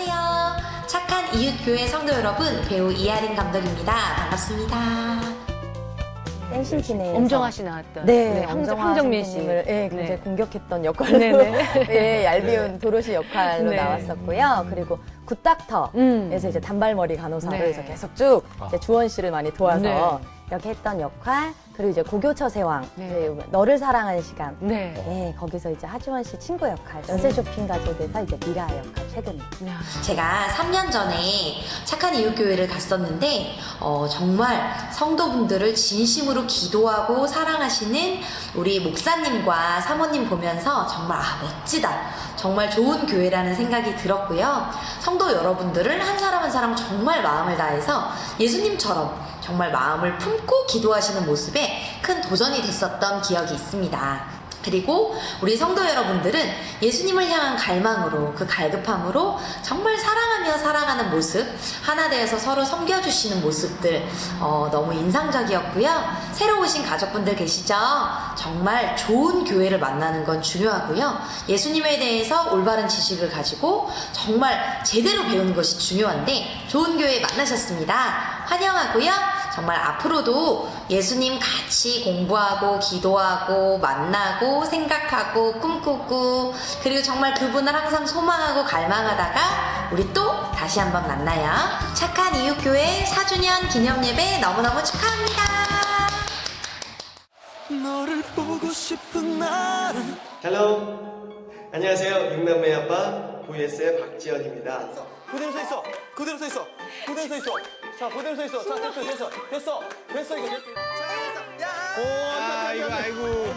안녕하세요. 착한 이웃교회 성도 여러분, 배우 이하린 감독입니다. 반갑습니다. 댄싱키네에서 엄정화 씨 나왔던 네, 황, 엄정화 황정민 씨. 예, 굉장히 네. 공격했던 역할로 네네. 네, 얄미운 도로시 역할로 네. 나왔었고요. 그리고 굿닥터에서 음. 이제 단발머리 간호사로 네. 해서 계속 쭉 이제 주원 씨를 많이 도와서 네. 이렇게 했던 역할 그리고 이제 고교처 세왕 네. 이제 너를 사랑하는 시간 네. 네, 거기서 이제 하지원 씨 친구 역할 연쇄 쇼핑 가족에서 이제 미라 역할 최근에 야. 제가 3년 전에 착한 이웃 교회를 갔었는데, 어, 정말 성도분들을 진심으로 기도하고 사랑하시는 우리 목사님과 사모님 보면서 정말, 아, 멋지다. 정말 좋은 교회라는 생각이 들었고요. 성도 여러분들을 한 사람 한 사람 정말 마음을 다해서 예수님처럼 정말 마음을 품고 기도하시는 모습에 큰 도전이 됐었던 기억이 있습니다. 그리고 우리 성도 여러분들은 예수님을 향한 갈망으로 그 갈급함으로 정말 사랑하며 살아가는 모습 하나 되어서 서로 섬겨주시는 모습들 어, 너무 인상적이었고요. 새로 오신 가족분들 계시죠? 정말 좋은 교회를 만나는 건 중요하고요. 예수님에 대해서 올바른 지식을 가지고 정말 제대로 배우는 것이 중요한데 좋은 교회 만나셨습니다. 환영하고요 정말 앞으로도 예수님 같이 공부하고 기도하고 만나고 생각하고 꿈꾸고 그리고 정말 그분을 항상 소망하고 갈망하다가 우리 또 다시 한번 만나요. 착한 이웃교회 4주년 기념 예배 너무너무 축하합니다. 너를 보고 싶은 나는 헬로. 안녕하세요. 육남매 아빠 VS의 박지현입니다. 그대로 서 있어. 그대로 서 있어. 그대로 서 있어 자 그대로 서 있어. 자 됐어 됐어. 됐어. 됐어 이거 됐어. 자 아이고 아이고.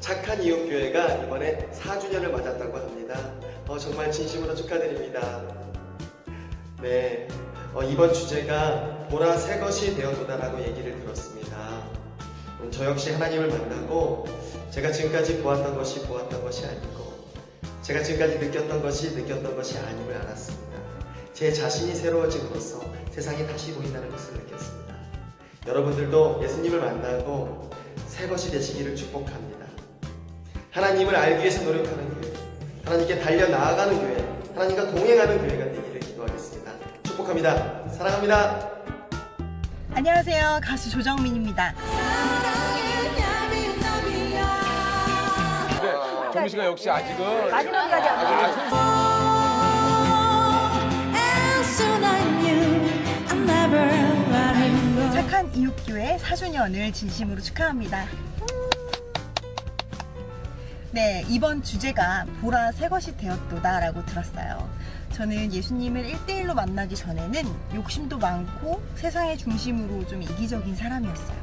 착한 이웃 교회가 이번에 4주년을 맞았다고 합니다. 어, 정말 진심으로 축하드립니다. 네. 어, 이번 주제가 보라 새 것이 되어도다라고 얘기를 들었습니다. 음, 저 역시 하나님을 만나고 제가 지금까지 보았던 것이 보았던 것이 아니고 제가 지금까지 느꼈던 것이 느꼈던 것이 아님을 알았습니다. 제 자신이 새로워짐으로써 세상이 다시 보인다는 것을 느꼈습니다. 여러분들도 예수님을 만나고 새 것이 되시기를 축복합니다. 하나님을 알기 위해서 노력하는 교회, 하나님께 달려 나아가는 교회, 하나님과 동행하는 교회가 되기를 기도하겠습니다. 축복합니다. 사랑합니다. 안녕하세요. 가수 조정민입니다. 정민 씨가 역시 아직은 마지막까지 안착 한 이웃교회 4주년을 진심으로 축하합니다. 네, 이번 주제가 보라 새 것이 되었도다 라고 들었어요. 저는 예수님을 1대1로 만나기 전에는 욕심도 많고 세상의 중심으로 좀 이기적인 사람이었어요.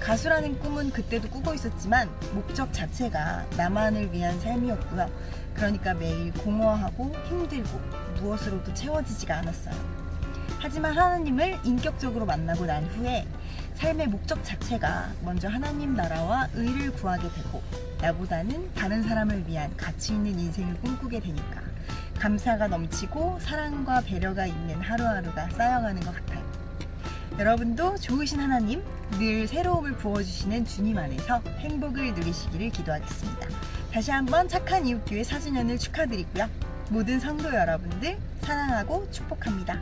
가수라는 꿈은 그때도 꾸고 있었지만 목적 자체가 나만을 위한 삶이었고요. 그러니까 매일 공허하고 힘들고 무엇으로도 채워지지가 않았어요. 하지만 하나님을 인격적으로 만나고 난 후에 삶의 목적 자체가 먼저 하나님 나라와 의를 구하게 되고 나보다는 다른 사람을 위한 가치 있는 인생을 꿈꾸게 되니까 감사가 넘치고 사랑과 배려가 있는 하루하루가 쌓여가는 것 같아요. 여러분도 좋으신 하나님, 늘 새로움을 부어주시는 주님 안에서 행복을 누리시기를 기도하겠습니다. 다시 한번 착한 이웃교회 4주년을 축하드리고요. 모든 성도 여러분들 사랑하고 축복합니다.